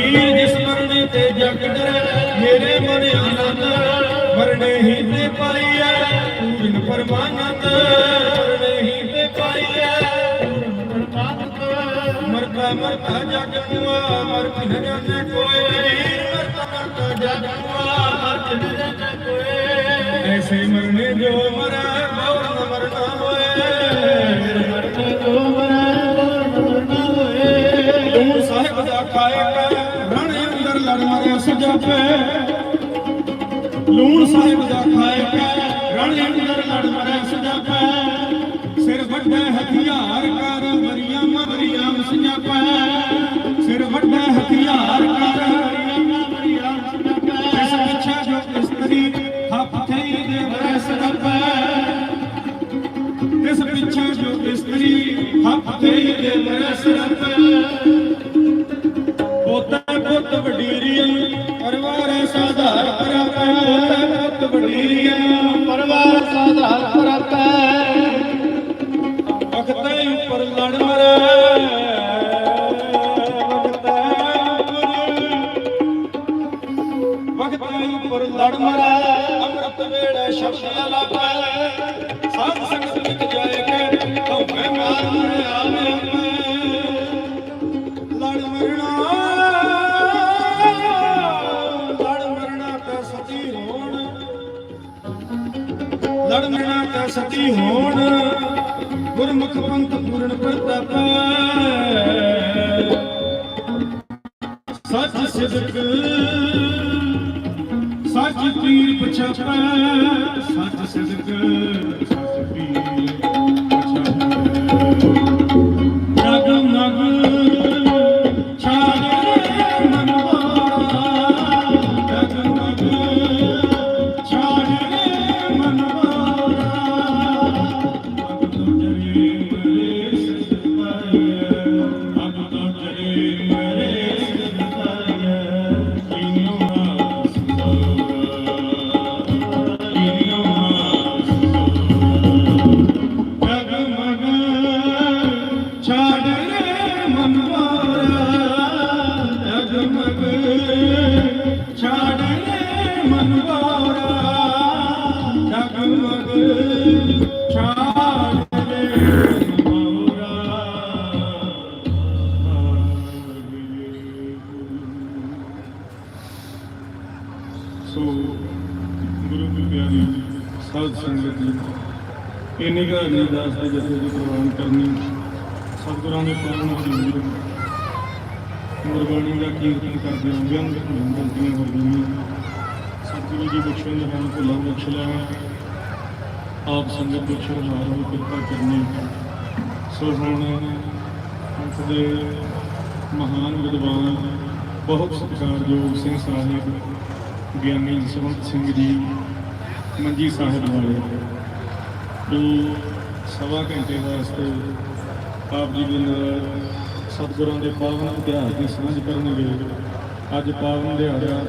ਪੀਰ ਜਿਸ ਬੰਦੇ ਤੇ ਜਗਤ ਮੇਰੇ ਮਨ ਆਨੰਦ ਵਰਨੇ ਹੀ ਤੇ ਪਾਈਐ ਪੂਰਨ ਪਰਮਾਨੰਦ ਵਰਨੇ ਹੀ ਤੇ ਪਾਈਐ ਪੂਰਨ ਪਰਮਾਨੰਦ ਮਰਦਾ ਮਰਦਾ ਜਗ ਕੁਆ ਮਰ ਕਿਨ ਜਾਣੇ ਕੋਏ। ਮਰਦਾ ਮਰਦਾ ਜਗ ਕੁਆ ਮਰ ਕਿਨ ਜਾਣੇ ਕੋਏ। ਐਸੇ ਮਰਨੇ ਜੋ ਮਰੇ ਮੌਰ ਨ ਮਰਨਾ ਹੋਏ। ਮਰਨੇ ਜੋ ਮਰੇ ਮੌਰ ਨ ਮਰਨਾ ਹੋਏ। ਤੂੰ ਸਾਹਿਬ ਦਾ ਕਾਇਕ ਲੜ ਮਰਿਆ ਲੂਣ ਸਾਹਿਬ ਦਾ ਖਾਏ ਪੈ। ਰਣ ਅੰਦਰ ਲੜ ਮਰੇ ਸਜਾਪੈ ਸਿਰ ਵੱਡਾ ਹਥਿਆਰ ਕਰ ਮਰੀਆਂ ਮਰੀਆਂ ਸਜਾਪੈ ਸਿਰ ਵੱਡੇ ਹਥਿਆਰ ਕਰ ਮਰੀਆਂ ਮਰੀਆਂ ਸਜਾਪੈ ਇਸ ਪਿੱਛੇ ਜੋ ਇਸਤਰੀ ਹੱਥੇ ਦੇ ਮਰੇ ਸਜਾਪੈ ਇਸ ਪਿੱਛੇ ਜੋ ਇਸਤਰੀ ਹੱਥੇ ਦੇ ਮਰੇ ਸਜਾਪੈ ਉੱਪਰ ਵਖਤੇ ਲੜ ਮਰੇ, ਅੰਮ੍ਰਿਤ ਵੇਲੇ ਸ਼ਬਦ ਅਲਾਪੈ। ਸਾਧ ਸੰਗਤ ਵਿੱਚ ਜਾਏ ਕੇ ਹਉਮੈ ਮਾਰ ਮਰੇ ਆਵੇ ਲੜ ਮਰਣਾ ਸਤੀ ਹੋਣ। ਗੁਰਮੁਖ ਪੰਥ ਪੂਰਨ ਪ੍ਰਤਾਪੈ ਸੱਚ ਸਿਦਕ ਸੱਚ ਪੀਰ ਪਛਾਪੈ ਸੱਚ ਸਿਦਕ ਸੱਚ ਪੀਰ। ਸੋ, ਗੁਰੂ ਕੀ ਪਿਆਰੀ, ਸਾਧ ਸੰਗਤ ਜੀ, ਇੰਨੀ ਕੁ ਅਰਦਾਸ ਹੈ ਜਥੇ ਦੀ ਪ੍ਰਵਾਨ ਕਰਨੀ, ਸਤਿਗੁਰਾਂ ਦੇ ਪਾਵਨ ਹਜ਼ੂਰ ਗੁਰਬਾਣੀ ਦਾ ਕੀਰਤਨ ਕਰਦੇ ਹਾਂ ਬਿਆਨ ਗਲਤੀਆਂ ਹੋ ਗਈਆਂ ਸਤਿਗੁਰੂ ਜੀ ਬਖਸ਼ਣ ਦੇ ਹਨ ਭੁੱਲਾਂ ਬਖਸ਼ ਲੈਣਾ ਆਪ ਸੰਗਤ ਵਿੱਚ ਹਾਰ ਹੋ ਕਿਰਪਾ ਕਰਨੀ ਸੋ ਹੁਣ ਅੰਤ ਦੇ ਮਹਾਨ ਵਿਦਵਾਨ, ਬਹੁਤ ਸਤਿਕਾਰਯੋਗ ਸਿੰਘ ਸਾਹਿਬ ਗਿਆਨੀ ਜਸਵੰਤ ਸਿੰਘ ਜੀ ਮੰਜੀ ਸਾਹਿਬ ਵਾਲੇ ਜੋ ਸਵਾ ਘੰਟੇ ਵਾਸਤੇ ਆਪ ਜੀ ਦੇ ਨਾਲ ਸਤਿਗੁਰਾਂ ਦੇ ਪਾਵਨ ਇਤਿਹਾਸ ਦੀ ਸਾਂਝ ਕਰਨਗੇ। ਅੱਜ ਪਾਵਨ ਦਿਹਾੜਾ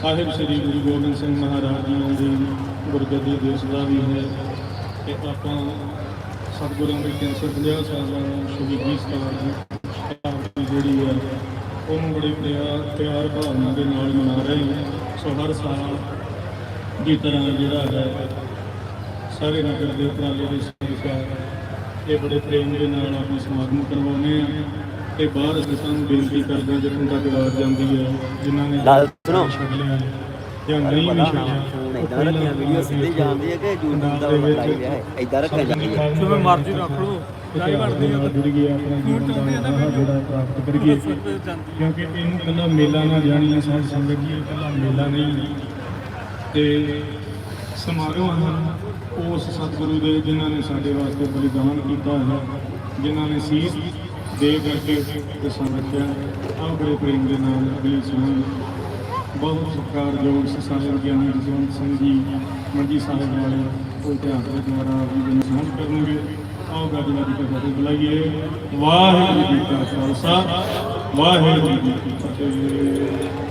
ਸਾਹਿਬ ਸ੍ਰੀ ਗੁਰੂ ਗੋਬਿੰਦ ਸਿੰਘ ਮਹਾਰਾਜ ਜੀ ਦੀ ਗੁਰਗੱਦੀ ਦਿਵਸ ਦਾ ਵੀ ਹੈ ਤੇ ਆਪਾਂ ਸਤਿਗੁਰਾਂ ਦੇ 350 ਸਾਲਾਂ ਸ਼ਹੀਦੀ ਸਤਾਰ ਦੀ ਜਿਹੜੀ ਹੈ ਉਹਨੂੰ ਬੜੀ ਪਿਆਰ ਪਿਆਰ ਭਾਵਨਾ ਦੇ ਨਾਲ ਮਨਾ ਰਹੇ ਹਾਂ ਸੋ ਹਰ ਸਾਲ ਦੀ ਤਰ੍ਹਾਂ ਜਿਹੜਾ ਹੈ ਸਾਰੇ ਨਗਰ ਦੇ ਉਪਰਾਲੇ ਦੇ ਸਹਿਕਾਰ ਇਹ ਬੜੇ ਪ੍ਰੇਮ ਦੇ ਨਾਲ ਆਪਾਂ ਸਮਾਗਮ ਕਰਵਾਉਂਦੇ ਆ ਤੇ ਬਾਹਰ ਅਸੀਂ ਨੂੰ ਬੇਨਤੀ ਕਰਦੇ ਹਾਂ ਜਿੱਥੋਂ ਤੱਕ ਆਵਾਜ਼ ਜਾਂਦੀ ਹੈ ਜਿਨ੍ਹਾਂ ਨੇ ਸੁਣੋ। ਜਾਂ ਨਹੀਂ ਵੀ ਛੱਡਿਆ। ਹੁਣ ਇਦਾਂ ਰੱਖਿਆ ਵੀਡੀਓ ਸਿੱਧੀ ਜਾਂਦੀ ਹੈ ਕਿ YouTube ਦਾ ਲਾਈਵ ਹੈ ਇਦਾਂ ਰੱਖਿਆ ਜਾਂਦੀ ਹੈ ਜਿਵੇਂ ਮਰਜ਼ੀ ਰੱਖ ਲਓ ਲਾਈ ਬਣਦੀ ਹੈ ਜੁੜ ਗਿਆ ਆਪਣਾ ਜੀਵਨ ਦਾ ਰਾਹ ਜਿਹੜਾ ਪ੍ਰਾਪਤ ਕਰੀਏ। ਕਿਉਂਕਿ ਇਹਨੂੰ ਕੱਲਾ ਮੇਲਾ ਨਾ ਜਾਣੀਏ ਸਾਧ ਸੰਗਤ ਜੀ ਕੱਲਾ ਮੇਲਾ ਨਹੀਂ। ਤੇ ਸਮਾਰੋਹ ਹਨ ਉਸ ਸਤਿਗੁਰੂ ਦੇ ਜਿਨ੍ਹਾਂ ਨੇ ਸਾਡੇ ਵਾਸਤੇ ਬਲੀਦਾਨ ਕੀਤਾ ਹੈ ਜਿਨ੍ਹਾਂ ਨੇ ਸੀਸ ਦੇ ਕਰਕੇ ਤੇ ਸੰਗਠਿਆ ਆਹ ਬੜੇ ਪ੍ਰੇਮ ਦੇ ਨਾਲ ਅਗਲੀ ਸੁਣ ਬਹੁਤ ਸਤਿਕਾਰਯੋਗ ਸਾਹਿਬ ਗਿਆਨੀ ਜਸਵੰਤ ਸਿੰਘ ਜੀ ਮੰਜੀ ਸਾਹਿਬ ਵਾਲੇ ਉਹ ਇਤਿਹਾਸ ਦੇ ਦੁਆਰਾ ਵੀ ਜਿਹਨੂੰ ਕਰਨਗੇ। ਆਓ ਗੱਜ ਗੱਜ ਕੇ ਫਤਿਹ ਬੁਲਾਈਏ। ਵਾਹਿਗੁਰੂ ਜੀ ਕਾ ਖਾਲਸਾ, ਵਾਹਿਗੁਰੂ ਜੀ ਕੀ ਫਤਿਹ।